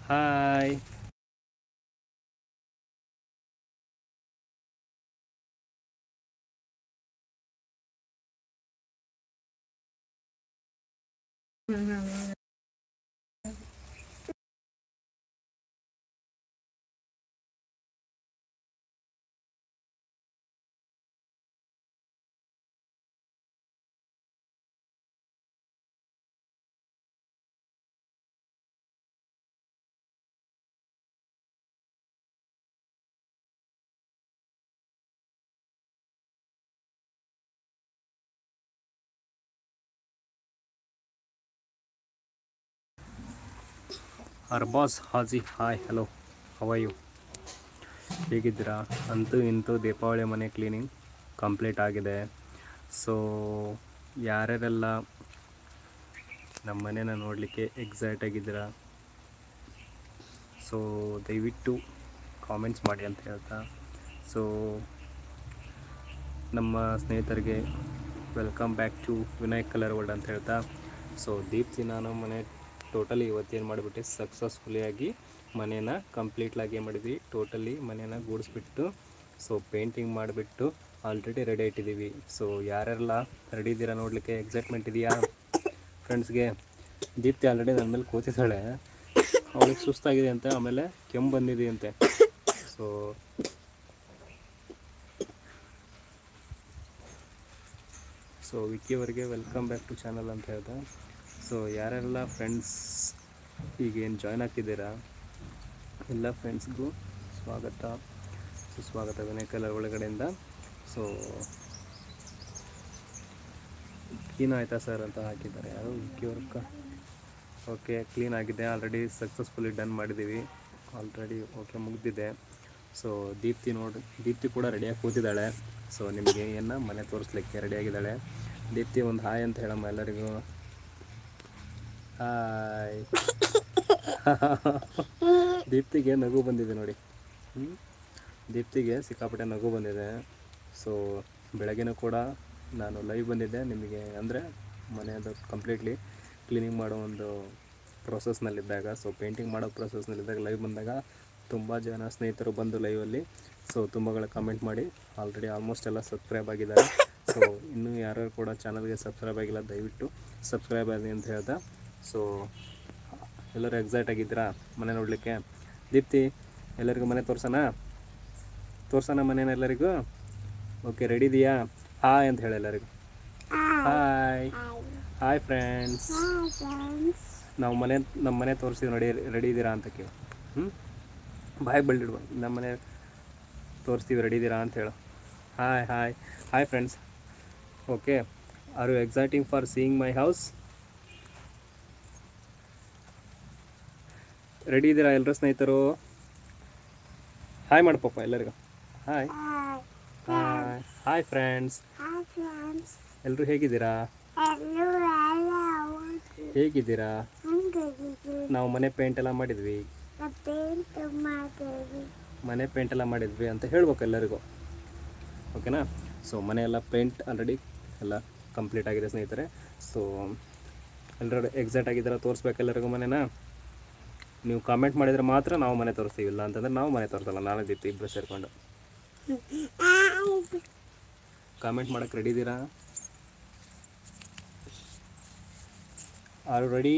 Hi Arbaz Haji, hi, hello how are you ಹೇಗಿದ್ದೀರಾ? ಅಂತೂ ಇಂತೂ ದೀಪಾವಳಿ ಮನೆ ಕ್ಲೀನಿಂಗ್ ಕಂಪ್ಲೀಟ್ ಆಗಿದೆ. ಸೊ ಯಾರ್ಯಾರೆಲ್ಲ ನಮ್ಮ ಮನೇನ ನೋಡಲಿಕ್ಕೆ ಎಕ್ಸೈಟ್ ಆಗಿದ್ದೀರಾ? ಸೊ ದಯವಿಟ್ಟು ಕಾಮೆಂಟ್ಸ್ ಮಾಡಿ ಅಂತ ಹೇಳ್ತಾ. ಸೊ ನಮ್ಮ ಸ್ನೇಹಿತರಿಗೆ welcome back to Vinayak colour world ಅಂತ ಹೇಳ್ತಾ. ಸೊ ದೀಪ್ತಿ, ನಾನು ಮನೆ ಟೋಟಲಿ ಇವತ್ತೇನು ಮಾಡಿಬಿಟ್ಟು ಸಕ್ಸಸ್ಫುಲಿಯಾಗಿ ಮನೇನ ಕಂಪ್ಲೀಟ್ಲಾಗಿ ಏನು ಮಾಡಿದ್ವಿ. ಟೋಟಲಿ ಮನೇನ ಗೂಡಿಸ್ಬಿಟ್ಟು ಸೊ ಪೇಂಟಿಂಗ್ ಮಾಡಿಬಿಟ್ಟು ಆಲ್ರೆಡಿ ರೆಡಿ ಇಟ್ಟಿದ್ದೀವಿ. ಸೊ ಯಾರೆಲ್ಲ ರೆಡಿ ಇದ್ದೀರಾ ನೋಡಲಿಕ್ಕೆ ಎಕ್ಸೈಟ್ಮೆಂಟ್ ಇದೆಯಾ? ಫ್ರೆಂಡ್ಸ್ಗೆ ದೀಪ್ತಿ ಆಲ್ರೆಡಿ ನನ್ನ ಮೇಲೆ ಕೂತಿದ್ದಾಳೆ. ಅವಳಿಗೆ ಸುಸ್ತಾಗಿದೆ ಅಂತೆ, ಆಮೇಲೆ ಕೆಮ್ಮು ಬಂದಿದೆ ಅಂತೆ. ಸೊ ಸೊ ವಿಕ್ಕಿ ಅವರಿಗೆ ವೆಲ್ಕಮ್ ಬ್ಯಾಕ್ ಟು ಚಾನಲ್ ಅಂತ ಹೇಳ್ದೆ. ಸೊ ಯಾರೆಲ್ಲ ಫ್ರೆಂಡ್ಸ್ ಈಗೇನು ಜಾಯ್ನ್ ಆಗ್ತಿದ್ದೀರಾ, ಎಲ್ಲ ಫ್ರೆಂಡ್ಸ್ಗೂ ಸ್ವಾಗತ. ಸುಸ್ವಾಗತ ವಿನಯಕಲ ಒಳಗಡೆಯಿಂದ. ಸೊ ಕ್ಲೀನ್ ಆಯಿತಾ ಸರ್ ಅಂತ ಹಾಕಿದ್ದಾರೆ ಯಾರು? ಕ್ಯೂರ್ಕ ವರ್ಕ. ಓಕೆ ಕ್ಲೀನ್ ಆಗಿದೆ. ಆಲ್ರೆಡಿ ಸಕ್ಸಸ್ಫುಲಿ ಡನ್ ಮಾಡಿದ್ದೀವಿ. ಆಲ್ರೆಡಿ ಓಕೆ ಮುಗಿದಿದೆ. ಸೊ ದೀಪ್ತಿ ನೋಡಿ, ದೀಪ್ತಿ ಕೂಡ ರೆಡಿಯಾಗಿ ಕೂತಿದ್ದಾಳೆ. ಸೊ ನಿಮಗೆ ಏನು? ಮನೆ ತೋರಿಸ್ಲಿಕ್ಕೆ ರೆಡಿಯಾಗಿದ್ದಾಳೆ ದೀಪ್ತಿ ಒಂದು ಹಾಯ್ ಅಂತ ಹೇಳಮ್ಮ ಎಲ್ಲರಿಗೂ. ಹಾಯ್ ದೀಪ್ತಿಗೆ ನಗು ಬಂದಿದೆ ನೋಡಿ? ದೀಪ್ತಿಗೆ ಸಿಕ್ಕಾಪಟ್ಟೆ ನಗು ಬಂದಿದೆ. ಸೊ ಬೆಳಗ್ಗೆನೂ ಕೂಡ ನಾನು ಲೈವ್ ಬಂದಿದ್ದೆ. ನಿಮಗೆ ಅಂದರೆ ಮನೆಯದು ಕಂಪ್ಲೀಟ್ಲಿ ಕ್ಲೀನಿಂಗ್ ಮಾಡೋ ಒಂದು ಪ್ರೊಸೆಸ್ನಲ್ಲಿದ್ದಾಗ ಸೊ ಪೇಂಟಿಂಗ್ ಮಾಡೋ ಪ್ರೊಸೆಸ್ನಲ್ಲಿದ್ದಾಗ ಲೈವ್ ಬಂದಾಗ ತುಂಬ ಜನ ಸ್ನೇಹಿತರು ಬಂದು ಲೈವಲ್ಲಿ ಸೊ ತುಂಬಗಳ ಕಮೆಂಟ್ ಮಾಡಿ ಆಲ್ರೆಡಿ ಆಲ್ಮೋಸ್ಟ್ ಎಲ್ಲ ಸಬ್ಸ್ಕ್ರೈಬ್ ಆಗಿದ್ದಾರೆ. ಸೊ ಇನ್ನೂ ಯಾರು ಕೂಡ ಚಾನಲ್ಗೆ ಸಬ್ಸ್ಕ್ರೈಬ್ ಆಗಿಲ್ಲ ದಯವಿಟ್ಟು ಸಬ್ಸ್ಕ್ರೈಬ್ ಆಗಿ ಅಂತ ಹೇಳ್ತಾ ಸೊ ಎಲ್ಲರೂ ಎಕ್ಸೈಟ್ ಆಗಿದ್ದೀರಾ? ಮನೆ ನೋಡಲಿಕ್ಕೆ? ದೀಪ್ತಿ ಎಲ್ಲರಿಗೂ ಮನೆ ತೋರ್ಸೋಣ? ತೋರ್ಸೋಣ ಮನೇನ ಎಲ್ಲರಿಗೂ? ಓಕೆ ರೆಡಿ ಇದೆಯಾ? ಹಾಯ್ ಅಂತ ಹೇಳಿ ಎಲ್ಲರಿಗೂ. ಹಾಯ್ ಹಾಯ್ ಫ್ರೆಂಡ್ಸ್ ನಾವು ಮನೆ ನಮ್ಮ ಮನೆ ತೋರಿಸಿದ್ವಿ ನೋಡಿ ರೆಡಿ ಇದ್ದೀರಾ ಅಂತ ಕೇಳಿ. ಹ್ಞೂ ಬಾಯ್ ಬೆಳ್ಳಿಡುವ ನಮ್ಮ ಮನೆ ತೋರಿಸ್ತೀವಿ ರೆಡಿ ಇದ್ದೀರಾ ಅಂತ ಹೇಳು. Hi hi hi friends okay are you exciting for seeing my house ready ಇದ್ದೀರಾ ಎಲ್ಲರೂ ಸ್ನೇಹಿತರು? ಹಾಯ್ ಮಾಡಪ್ಪ ಎಲ್ಲರಿಗೂ. ಹಾಯ್ ಹಾಯ್ ಹಾಯ್ ಫ್ರೆಂಡ್ಸ್ ಎಲ್ಲರೂ ಹೇಗಿದ್ದೀರಾ? ಹೇಗಿದ್ದೀರಾ? ನಾವು ಮನೆ ಪೇಂಟ್ ಎಲ್ಲ ಮಾಡಿದ್ವಿ. ಮನೆ ಪೇಂಟ್ ಎಲ್ಲ ಮಾಡಿದ್ವಿ ಅಂತ ಹೇಳ್ಬೇಕು ಎಲ್ಲರಿಗೂ. ಓಕೆನಾ ಸೊ ಮನೆ ಎಲ್ಲ ಪೇಂಟ್ ಆಲ್ರೆಡಿ ಎಲ್ಲ ಕಂಪ್ಲೀಟ್ ಆಗಿದೆ ಸ್ನೇಹಿತರೆ. ಸೊ ಎಲ್ಲರೂ ಎಕ್ಸಾಕ್ಟ್ ಆಗಿದ್ದೀರಾ ತೋರಿಸ್ಬೇಕು ಎಲ್ಲರಿಗೂ ಮನೆನ? ನೀವು ಕಾಮೆಂಟ್ ಮಾಡಿದರೆ ಮಾತ್ರ ನಾವು ಮನೆ ತೋರಿಸ್ತೀವಿ, ಇಲ್ಲ ಅಂತಂದ್ರೆ ನಾವು ಮನೆ ತೋರಿಸಲ್ಲ ನಾನೇ ದೀಪ್ತಿ ಇಬ್ಬರು ಸೇರಿಕೊಂಡು. ಕಾಮೆಂಟ್ ಮಾಡಕ್ಕೆ ರೆಡಿ ಇದ್ದೀರಾ? ಆರು ರೆಡಿ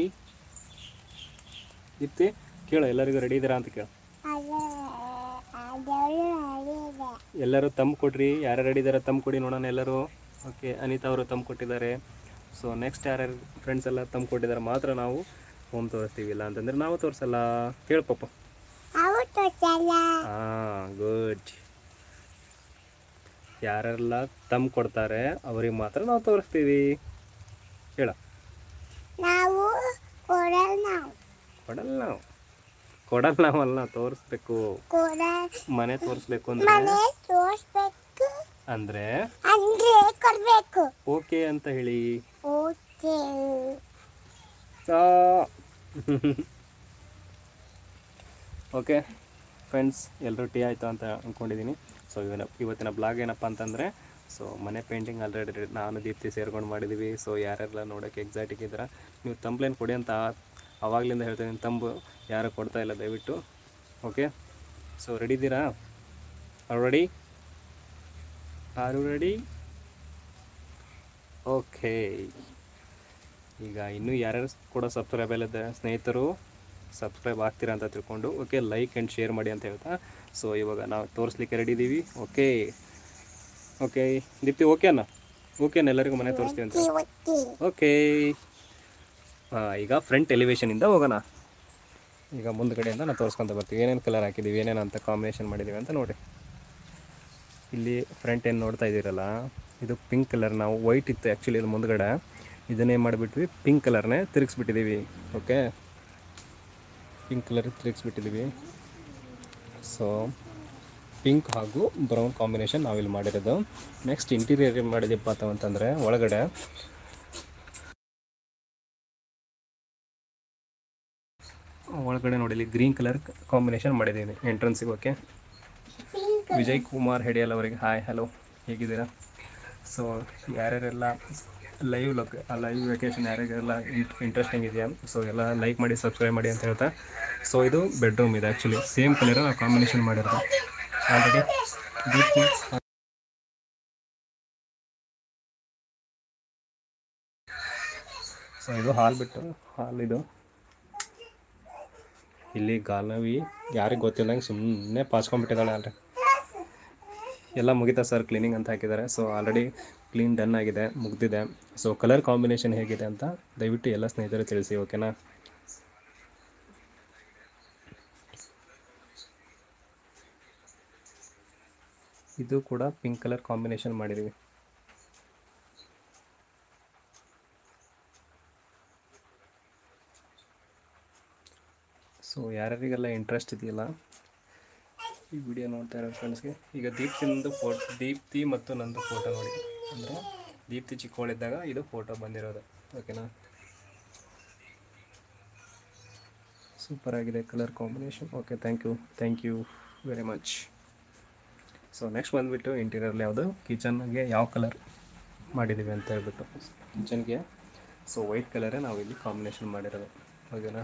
ದೀಪ್ತಿ, ಕೇಳು, ಎಲ್ಲರಿಗೂ ರೆಡಿ ಇದ್ದೀರಾ ಅಂತ ಕೇಳು. ಎಲ್ಲರೂ ತಮ್ಮ ಕೊಡ್ರಿ, ಯಾರು ರೆಡಿ ಇದ್ದಾರೆ ತಮ್ಮ ಕೊಡಿ ನೋಡೋಣ ಎಲ್ಲರೂ. ಓಕೆ ಅನಿತಾ ಅವರು ತಮ್ಮ ಕೊಟ್ಟಿದ್ದಾರೆ. ಸೊ ನೆಕ್ಸ್ಟ್ ಯಾರ್ಯಾರು ಫ್ರೆಂಡ್ಸ್ ಎಲ್ಲ ತಮ್ಮ ಕೊಟ್ಟಿದ್ದಾರೆ ಮಾತ್ರ ನಾವು ಹೋಮ್ ತೋರಿಸ್ತೀವಿ ಇಲ್ಲ ಅಂತಂದ್ರೆ ನಾವು ತೋರಿಸಲ್ಲ. ಹೇಳು ಪಾಪ. ಹಾಂ ಗುಡ್ ಯಾರೆಲ್ಲ ತಮ್ ಕೊಡ್ತಾರೆ ಅವ್ರಿಗೆ ಮಾತ್ರ ನಾವು ತೋರಿಸ್ತೀವಿ. ಹೇಳ. ನಾವು ಕೊಡಲ್ ನಾವು. ಕೊಡಲ್ಲ ನಾವು. ಕೊಡಲ್ಲ ನಾವಲ್ಲ ತೋರಿಸ್ಬೇಕು. ಮನೆ ತೋರಿಸ್ಬೇಕು ಅಂದ್ರೆ? ಅಂದ್ರೆ? ಓಕೆ ಅಂತ ಹೇಳಿ. ಓಕೆ ಓಕೆ ಫ್ರೆಂಡ್ಸ್ ಎಲ್ಲರೂ ಟೀ ಆಯಿತು ಅಂತ ಅಂದ್ಕೊಂಡಿದ್ದೀನಿ ಸೊ ಇವನ, ಇವತ್ತಿನ ಬ್ಲಾಗ್ ಏನಪ್ಪ ಅಂತಂದರೆ ಸೊ ಮನೆ ಪೇಂಟಿಂಗ್ ಆಲ್ರೆಡಿ ನಾನು, ದೀಪ್ತಿ ಸೇರ್ಕೊಂಡು ಮಾಡಿದ್ದೀವಿ ಸೊ ಯಾರೆಲ್ಲ ನೋಡೋಕ್ಕೆ ಎಕ್ಸಾಕ್ಟಿಗೆ ಇದ್ದೀರಾ, ನೀವು ತಂಪ್ಲೇನು ಕೊಡಿ ಅಂತ ಆವಾಗಲಿಂದ ಹೇಳ್ತೀನಿ ತಂಬು ಯಾರು ಕೊಡ್ತಾ ಇಲ್ಲ, ದಯವಿಟ್ಟು. ಓಕೆ ಸೊ ರೆಡಿ ಇದ್ದೀರಾ? ರೆಡಿ ಆರು ರೆಡಿ ಓಕೆ ಈಗ ಇನ್ನೂ ಯಾರ್ಯಾರು ಕೂಡ ಸಬ್ಸ್ಕ್ರೈಬ್ ಇಲ್ಲದ ಸ್ನೇಹಿತರು ಸಬ್ಸ್ಕ್ರೈಬ್ ಆಗ್ತೀರಾ ಅಂತ ತಿಳ್ಕೊಂಡು ಓಕೆ ಲೈಕ್ ಆ್ಯಂಡ್ ಶೇರ್ ಮಾಡಿ ಅಂತ ಹೇಳ್ತಾ. ಸೊ ಇವಾಗ ನಾವು ತೋರಿಸ್ಲಿಕ್ಕೆ ರೆಡಿ ಇದ್ದೀವಿ ಓಕೆ ಓಕೆ ದೀಪ್ತಿ ಓಕೆ ಓಕೆನಾ ಎಲ್ಲರಿಗೂ ಮನೆ ತೋರಿಸ್ತೀವಿ ಅಂತ. ಓಕೆ ಹಾಂ, ಈಗ ಫ್ರಂಟ್ ಎಲಿವೇಶನಿಂದ ಹೋಗೋಣ. ಈಗ ಮುಂದ್ಗಡೆಯಿಂದ ನಾವು ತೋರಿಸ್ಕೊಂತ ಬರ್ತೀವಿ. ಏನೇನು ಕಲರ್ ಹಾಕಿದ್ದೀವಿ ಏನೇನು ಅಂತ ಕಾಂಬಿನೇಷನ್ ಮಾಡಿದ್ದೀವಿ ಅಂತ ನೋಡಿ. ಇಲ್ಲಿ ಫ್ರಂಟ್ ಏನು ನೋಡ್ತಾ ಇದ್ದೀರಲ್ಲ, ಇದು ಪಿಂಕ್ ಕಲರ್ ನಾವು ವೈಟ್ ಇತ್ತು ಆ್ಯಕ್ಚುಲಿ ಇದು ಮುಂದ್ಗಡೆ. ಇದನ್ನೇ ಮಾಡಿಬಿಟ್ವಿ. ಪಿಂಕ್ ಕಲರ್ನೇ ತಿರುಗಿಸ್ಬಿಟ್ಟಿದ್ದೀವಿ ಓಕೆ ಪಿಂಕ್ ಕಲರ್ ತಿರುಗಿಸ್ಬಿಟ್ಟಿದ್ದೀವಿ ಸೊ ಪಿಂಕ್ ಹಾಗೂ ಬ್ರೌನ್ ಕಾಂಬಿನೇಷನ್ ನಾವಿಲ್ಲಿ ಮಾಡಿರೋದು. ನೆಕ್ಸ್ಟ್ ಇಂಟೀರಿಯರ್ ಏನು ಅಂತಂದರೆ ಒಳಗಡೆ ಒಳಗಡೆ ನೋಡಿಲಿ ಗ್ರೀನ್ ಕಲರ್ ಕಾಂಬಿನೇಷನ್ ಮಾಡಿದ್ದೀನಿ ಎಂಟ್ರೆನ್ಸಿಗೆ ಓಕೆ ವಿಜಯ್ ಕುಮಾರ್ ಹೆಡಿಯಲ್ ಅವರಿಗೆ ಹಾಯ್ ಹಲೋ ಹೇಗಿದ್ದೀರಾ? ಸೊ ಯಾರ್ಯಾರೆಲ್ಲ ಲೈವ್ ಲೊಕ್ ಲೈವ್ ವೆಕೇಶನ್ ಯಾರಿಗೆಲ್ಲ ಇಂಟ್ರೆಸ್ಟಿಂಗ್ ಇದೆಯಾ? ಸೊ ಎಲ್ಲ ಲೈಕ್ ಮಾಡಿ ಸಬ್ಸ್ಕ್ರೈಬ್ ಮಾಡಿ ಅಂತ ಹೇಳ್ತಾ. ಸೊ ಇದು ಬೆಡ್ರೂಮ್ ಇದೆ ಆ್ಯಕ್ಚುಲಿ ಸೇಮ್ ಕಲರ್ ಕಾಂಬಿನೇಷನ್ ಮಾಡಿರೋದು. ಆಲ್ರೆಡಿ ಸೊ ಇದು ಹಾಲ್ ಬಿಟ್ಟು ಹಾಲ್ ಇದು. ಇಲ್ಲಿ ಗಾಲವಿ ಯಾರಿಗೆ ಗೊತ್ತಿಲ್ಲ ಸುಮ್ಮನೆ ಪಾಸ್ಕೊಂಡ್ಬಿಟ್ಟಿದ್ದಾಳೆ ಆಲ್ರೆಡಿ. ಎಲ್ಲ ಮುಗಿತಾ ಸರ್ ಕ್ಲೀನಿಂಗ್ ಅಂತ ಹಾಕಿದ್ದಾರೆ. ಸೊ ಆಲ್ರೆಡಿ ಕ್ಲೀನ್ ಡನ್ ಆಗಿದೆ, ಮುಗ್ದಿದೆ. ಸೊ ಕಲರ್ ಕಾಂಬಿನೇಷನ್ ಹೇಗಿದೆ ಅಂತ ದಯವಿಟ್ಟು ಎಲ್ಲ ಸ್ನೇಹಿತರು ತಿಳಿಸಿ ಓಕೆನಾ ಇದು ಕೂಡ ಪಿಂಕ್ ಕಲರ್ ಕಾಂಬಿನೇಷನ್ ಮಾಡಿದ್ದೀವಿ ಸೊ ಯಾರ್ಯಾರಿಗೆಲ್ಲ ಇಂಟ್ರೆಸ್ಟ್ ಇದೆಯಲ್ಲ ಈ ವಿಡಿಯೋ ನೋಡ್ತಾ ಇರೋ ಫ್ರೆಂಡ್ಸ್ಗೆ ಈಗ ದೀಪ್ತಿಂದು ಫೋಟೋ ದೀಪ್ತಿ ಮತ್ತು ನಂದು ಫೋಟೋ ನೋಡಿ. ಅಂದರೆ ದೀಪ್ತಿ ಚಿಕ್ಕವಳಿದ್ದಾಗ ಇದು ಫೋಟೋ ಬಂದಿರೋದು. ಓಕೆನಾ ಸೂಪರ್ ಆಗಿದೆ colour combination okay thank you thank you very much so next ಬಂದುಬಿಟ್ಟು ಇಂಟೀರಿಯರ್ಲಿ ಯಾವುದು? ಕಿಚನ್ಗೆ ಯಾವ ಕಲರ್ ಮಾಡಿದ್ದೀವಿ ಅಂತ ಹೇಳ್ಬಿಟ್ಟು. ಕಿಚನ್ಗೆ ಸೊ ವೈಟ್ ಕಲರೇ ನಾವು ಇಲ್ಲಿ ಕಾಂಬಿನೇಷನ್ ಮಾಡಿರೋದು. ಓಕೆನಾ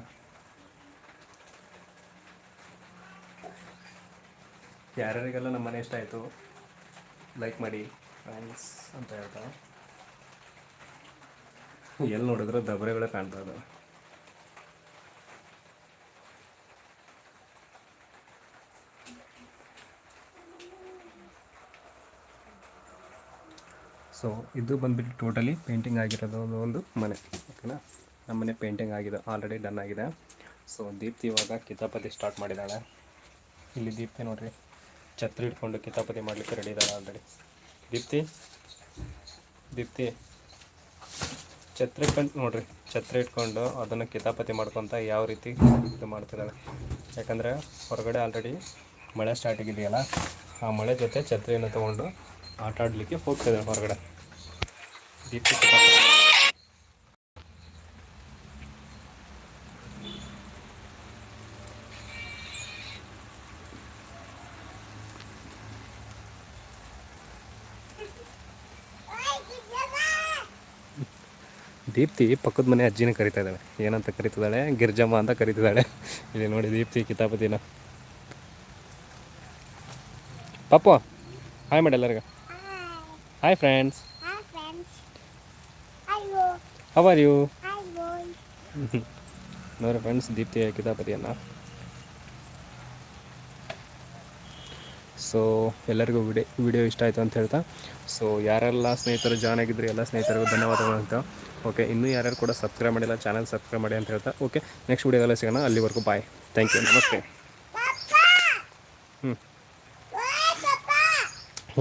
ಯಾರ್ಯಾರಿಗೆಲ್ಲ ನಮ್ಮ ಮನೆ ಇಷ್ಟ ಆಯಿತು ಲೈಕ್ ಮಾಡಿ ಥ್ಯಾಂಕ್ಸ್ ಅಂತ ಹೇಳ್ತಾ. ಎಲ್ಲಿ ನೋಡಿದ್ರೆ ದಬರೆಗಳೇ ಕಾಣ್ತಾ ಇದ್ದಾವೆ ಸೊ ಇದು ಬಂದ್ಬಿಟ್ಟು ಟೋಟಲಿ ಪೇಂಟಿಂಗ್ ಆಗಿರೋದು ಒಂದು ಮನೆ ಓಕೆನಾ ನಮ್ಮ ಮನೆ ಪೇಂಟಿಂಗ್ ಆಗಿದೆ ಆಲ್ರೆಡಿ ಡನ್ ಆಗಿದೆ. ಸೊ ದೀಪ್ತಿ ಇವಾಗ ಕಿತಾಪತಿ ಸ್ಟಾರ್ಟ್ ಮಾಡಿದ್ದಾಳೆ. ಇಲ್ಲಿ ದೀಪ್ತಿ ನೋಡ್ರಿ. ಛತ್ರಿ ಇಟ್ಕೊಂಡು ಕಿತಾಪತಿ ಮಾಡಲಿಕ್ಕೆ ರೆಡಿ ಇದ್ದಾಳೆ ಆಲ್ರೆಡಿ ದೀಪ್ತಿ ದೀಪ್ತಿ, ಛತ್ರಿ ಇಟ್ಕೊಂಡು ನೋಡ್ರಿ, ಛತ್ರಿ ಇಟ್ಕೊಂಡು ಅದನ್ನು ಕಿತಾಪತಿ ಮಾಡ್ಕೊತ ಯಾವ ರೀತಿ ಇದು ಮಾಡ್ತಿದ್ದಾಳೆ. ಯಾಕಂದರೆ ಹೊರಗಡೆ ಆಲ್ರೆಡಿ ಮಳೆ ಸ್ಟಾರ್ಟ್ ಆಗಿದೆಯಲ್ಲ, ಆ ಮಳೆ ಜೊತೆ ಛತ್ರಿಯನ್ನು ತೊಗೊಂಡು ಆಟ ಆಡಲಿಕ್ಕೆ ಹೋಗ್ತಿದ್ದಾಳೆ ಹೊರಗಡೆ. ದೀಪ್ತಿ ದೀಪ್ತಿ ಪಕ್ಕದ ಮನೆ ಅಜ್ಜಿನ ಕರಿತಾ ಇದ್ದಾಳೆ ಏನಂತ ಕರಿತಿದ್ದಾಳೆ? ಗಿರ್ಜಮ್ಮ ಅಂತ ಕರಿತಿದ್ದಾಳೆ. ಇಲ್ಲಿ ನೋಡಿ ದೀಪ್ತಿ ಕಿತಾಪತಿನ. ಪಾಪ ಹಾಯ್ ಮಾಡಿ ಎಲ್ಲರಿಗ. Hi friends how are you ನೋಡಿ ಫ್ರೆಂಡ್ಸ್ ದೀಪ್ತಿ ಕಿತಾಪತಿಯನ್ನು. ಸೊ ಎಲ್ಲರಿಗೂ ವಿಡಿಯೋ ವಿಡಿಯೋ ಇಷ್ಟ ಆಯಿತು ಅಂತ ಹೇಳ್ತಾ. ಸೊ ಯಾರೆಲ್ಲ ಸ್ನೇಹಿತರು ಜಾಯ್ನ್ ಆಗಿದ್ರು ಎಲ್ಲ ಸ್ನೇಹಿತರಿಗೂ ಧನ್ಯವಾದಗಳು ಅಂತ. ಓಕೆ ಇನ್ನೂ ಯಾರ್ಯಾರು ಕೂಡ ಸಬ್ಸ್ಕ್ರೈಬ್ ಮಾಡಿಲ್ಲ ಚಾನಲ್ ಸಬ್ಸ್ಕ್ರೈಬ್ ಮಾಡಿ ಅಂತ ಹೇಳ್ತಾ ಓಕೆ ನೆಕ್ಸ್ಟ್ ವಿಡಿಯೋದಲ್ಲಿ ಸಿಗೋಣ. ಅಲ್ಲಿವರೆಗೂ ಬಾಯ್ ಥ್ಯಾಂಕ್ ಯು ನಮಸ್ತೆ.